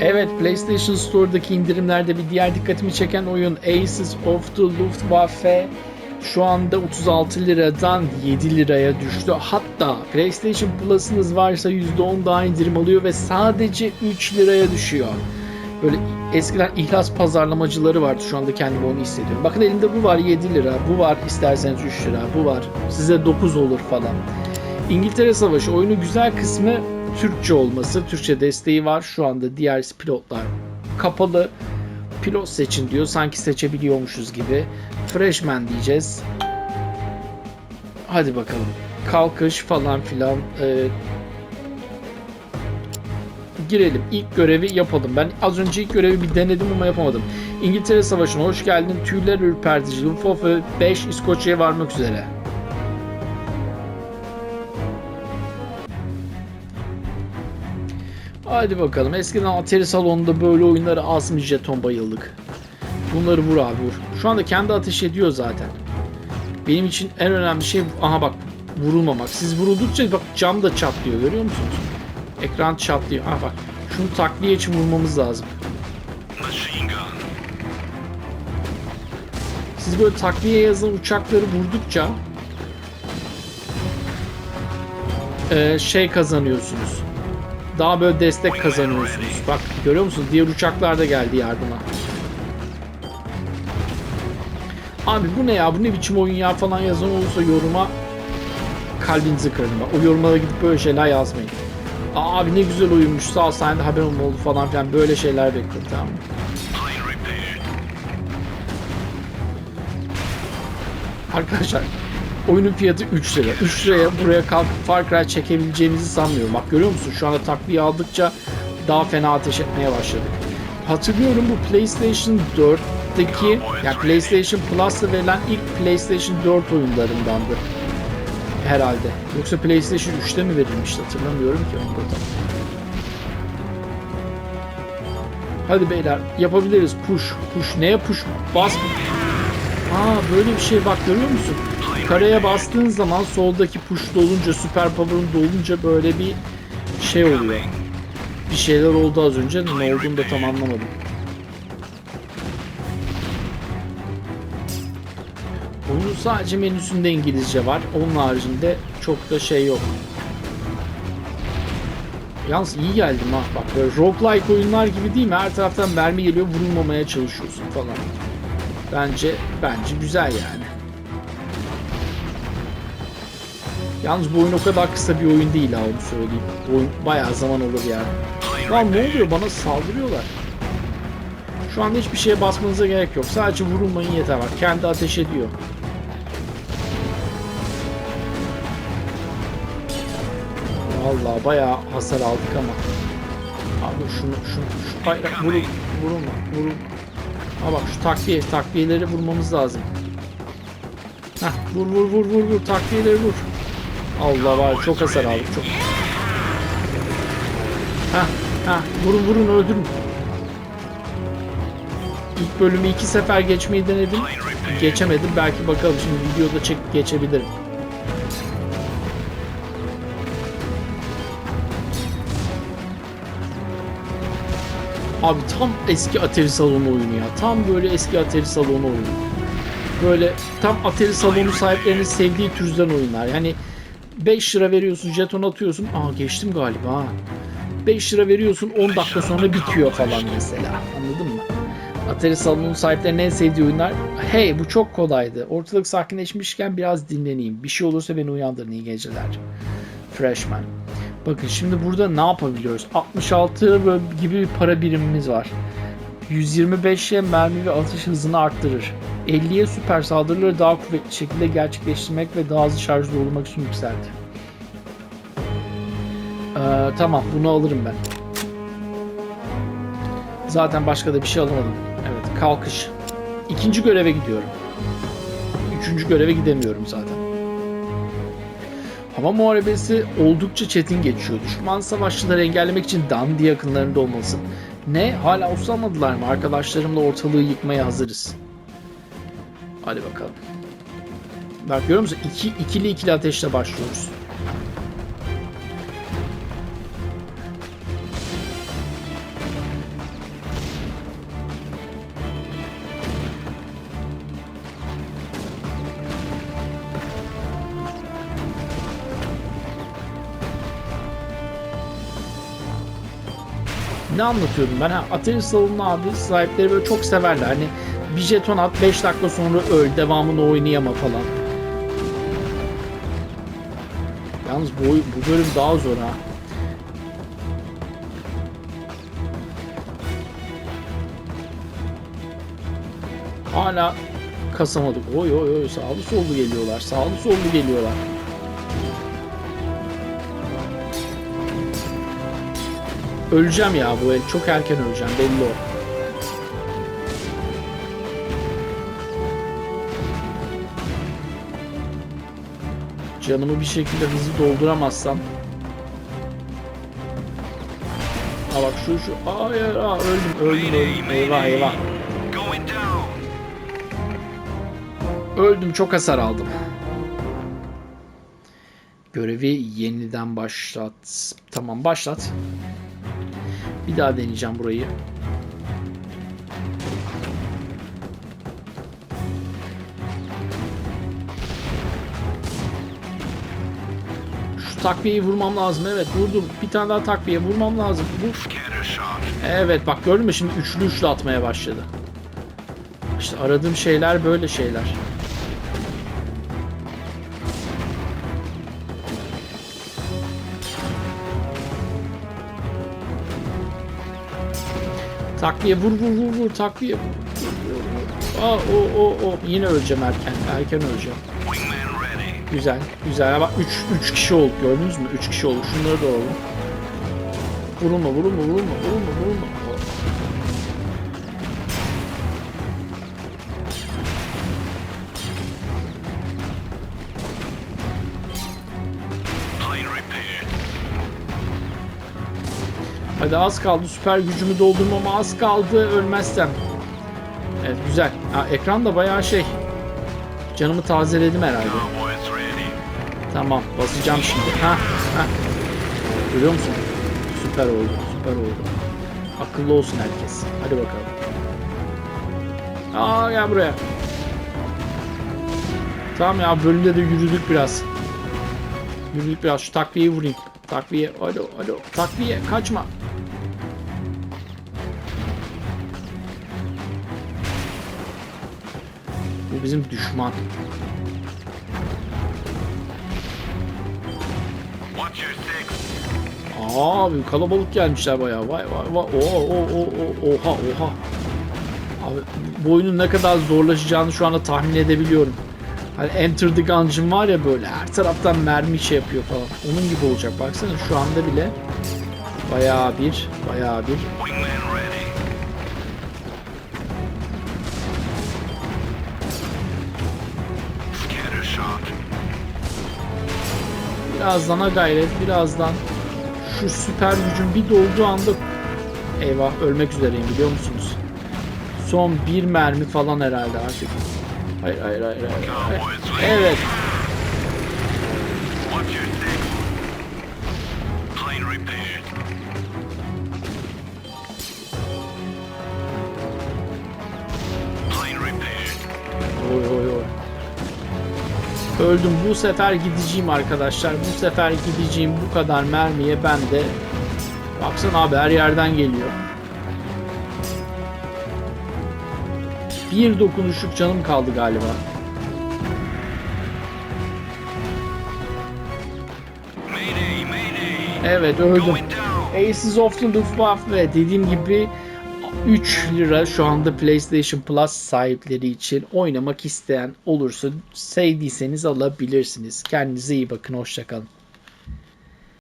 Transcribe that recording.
Evet PlayStation Store'daki indirimlerde bir diğer dikkatimi çeken oyun Aces of the Luftwaffe şu anda 36 liradan 7 liraya düştü. Hatta PlayStation Plus'ınız varsa %10 daha indirim alıyor ve sadece 3 liraya düşüyor. Böyle eskiden ihlas pazarlamacıları vardı. Şu anda kendimi onu hissediyorum. Bakın elimde bu var 7 lira, bu var isterseniz 3 lira, bu var size 9 olur falan. İngiltere Savaşı oyunu güzel kısmı Türkçe olması. Türkçe desteği var. Şu anda diğer pilotlar kapalı. Pilot seçin diyor. Sanki seçebiliyormuşuz gibi. Freshman diyeceğiz. Hadi bakalım. Kalkış falan filan. Ee, girelim. İlk görevi yapalım. Ben az önce ilk görevi bir denedim ama yapamadım. İngiltere Savaşı'na hoş geldin. Tüyler ürpertici. Luftwaffe 5 İskoçya'ya varmak üzere. Hadi bakalım. Eskiden Atari salonunda böyle oyunları az mı jeton bayıldık. Bunları vur abi vur. Şu anda kendi ateş ediyor zaten. Benim için en önemli şey aha bak vurulmamak. Siz vuruldukça bak cam da çatlıyor görüyor musunuz? Ekran çatlıyor. Aha bak. Şunu takviye için vurmamız lazım. Siz böyle takviye yazan uçakları vurdukça eee, şey kazanıyorsunuz. Daha böyle destek kazanıyorsunuz. Bak görüyor musunuz? Diğer uçaklar da geldi yardıma. Abi bu ne ya? Bu ne biçim oyun ya falan yazan olursa yoruma kalbinizi kırın. Bak, o yorumlara gidip böyle şeyler yazmayın. Aa, abi ne güzel oyunmuş sağ ol sen de haberim oldu falan filan böyle şeyler bekliyorum tamam mı? Arkadaşlar oyunun fiyatı 3 lira. 3 liraya buraya kalkıp Far Cry çekebileceğimizi sanmıyorum. Bak görüyor musun? Şu anda takviye aldıkça daha fena ateş etmeye başladık. Hatırlıyorum bu PlayStation 4'teki yani PlayStation Plus'ta verilen ilk PlayStation 4 oyunlarındandı. Herhalde. Yoksa PlayStation 3'te mi verilmişti hatırlamıyorum ki onu da. Hadi beyler yapabiliriz. Push. Push. Neye push? Bas. Aa böyle bir şey bak görüyor musun? Kareye bastığın zaman soldaki push dolunca, süper power'ın dolunca böyle bir şey oluyor. Bir şeyler oldu az önce. Ne olduğunu da tam anlamadım. Oyunun sadece menüsünde İngilizce var. Onun haricinde çok da şey yok. Yalnız iyi geldim ha. Bak böyle roguelike oyunlar gibi değil mi? Her taraftan mermi geliyor vurulmamaya çalışıyorsun falan. Bence bence güzel yani. Yalnız bu oyun o kadar kısa bir oyun değil ha onu söyleyeyim. Bu oyun bayağı zaman alır yani. Lan ne oluyor bana saldırıyorlar. Şu anda hiçbir şeye basmanıza gerek yok. Sadece vurulmayın yeter bak. Kendi ateş ediyor. Vallahi bayağı hasar aldık ama. Abi şunu şunu şu hayır vurul vurulma vurul. Ha bak şu takviye takviyeleri vurmamız lazım. Heh, vur vur vur vur vur takviyeleri vur. Allah var çok hasar aldık çok. Heh, heh, vurun vurun öldürün. İlk bölümü iki sefer geçmeyi denedim. Geçemedim. Belki bakalım şimdi videoda çek geçebilirim. Abi tam eski Atari salonu oyunu ya. Tam böyle eski Atari salonu oyunu. Böyle tam Atari salonu sahiplerinin sevdiği türden oyunlar. Yani 5 lira veriyorsun, jeton atıyorsun. Aa geçtim galiba ha. 5 lira veriyorsun 10 dakika sonra bitiyor falan mesela. Anladın mı? Atari salonunun sahiplerinin en sevdiği oyunlar. Hey bu çok kolaydı. Ortalık sakinleşmişken biraz dinleneyim. Bir şey olursa beni uyandırın iyi geceler. Freshman. Bakın şimdi burada ne yapabiliyoruz? 66 böyle gibi bir para birimimiz var. 125'e mermi ve atış hızını arttırır. 50'ye süper saldırıları daha kuvvetli şekilde gerçekleştirmek ve daha hızlı şarjlı olmak için yükseldi. Ee, tamam bunu alırım ben. Zaten başka da bir şey alamadım. Evet kalkış. İkinci göreve gidiyorum. Üçüncü göreve gidemiyorum zaten. Hava muharebesi oldukça çetin geçiyor. Düşman savaşçıları engellemek için Dundee yakınlarında olmalısın. Ne? Hala usanmadılar mı? Arkadaşlarımla ortalığı yıkmaya hazırız. Hadi bakalım. Bak görüyor musun? İki, ikili ikili ateşle başlıyoruz. Ne anlatıyordum ben? Ha, Atari salonu abi sahipleri böyle çok severler. Hani bir jeton at 5 dakika sonra öl devamını oynayama falan. Yalnız bu, bu bölüm daha zor ha. Hala kasamadık. Oy oy oy sağlı sollu geliyorlar. Sağlı sollu geliyorlar. Öleceğim ya bu el. Çok erken öleceğim belli o. Canımı bir şekilde hızlı dolduramazsam. Aa bak şu şu. Hayır aa, öldüm öldüm öldüm. Eyvah eyvah. Öldüm çok hasar aldım. Görevi yeniden başlat. Tamam başlat. Bir daha deneyeceğim burayı. Şu takviyeyi vurmam lazım. Evet vurdum. Bir tane daha takviye vurmam lazım. Vur. Evet bak gördün mü şimdi üçlü üçlü atmaya başladı. İşte aradığım şeyler böyle şeyler. Takviye vur vur vur vur takviye. Aa o o o yine öleceğim erken erken öleceğim. Güzel güzel bak 3 3 kişi olduk gördünüz mü? 3 kişi olduk. Şunları da alalım. Vurulma vurulma vurulma vurulma vurulma. Hadi az kaldı. Süper gücümü doldurmama az kaldı. Ölmezsem. Evet güzel. Ha, ekran da bayağı şey. Canımı tazeledim herhalde. Tamam basacağım şimdi. Ha, ha. Görüyor musun? Süper oldu. Süper oldu. Akıllı olsun herkes. Hadi bakalım. Aa gel buraya. Tamam ya bölümde de yürüdük biraz. Yürüdük biraz. Şu takviyeyi vurayım. Takviye. Alo alo. Takviye kaçma. Bu bizim düşman. Abi kalabalık gelmişler bayağı. Vay vay vay. Oha oha oha oha oha. Abi bu oyunun ne kadar zorlaşacağını şu anda tahmin edebiliyorum. Hani Enter the Gungeon var ya böyle her taraftan mermi şey yapıyor falan. Onun gibi olacak. Baksana şu anda bile bayağı bir bayağı bir birazdan ha gayret birazdan şu süper gücün bir dolduğu anda eyvah ölmek üzereyim biliyor musunuz? Son bir mermi falan herhalde artık. Hayır hayır hayır hayır. Evet. Oy. Öldüm. Bu sefer gideceğim arkadaşlar. Bu sefer gideceğim. Bu kadar mermiye ben de Baksana abi her yerden geliyor. Bir dokunuşluk canım kaldı galiba. Evet öldüm. Aces of the Luftwaffe dediğim gibi 3 lira şu anda PlayStation Plus sahipleri için oynamak isteyen olursa sevdiyseniz alabilirsiniz. Kendinize iyi bakın. Hoşçakalın.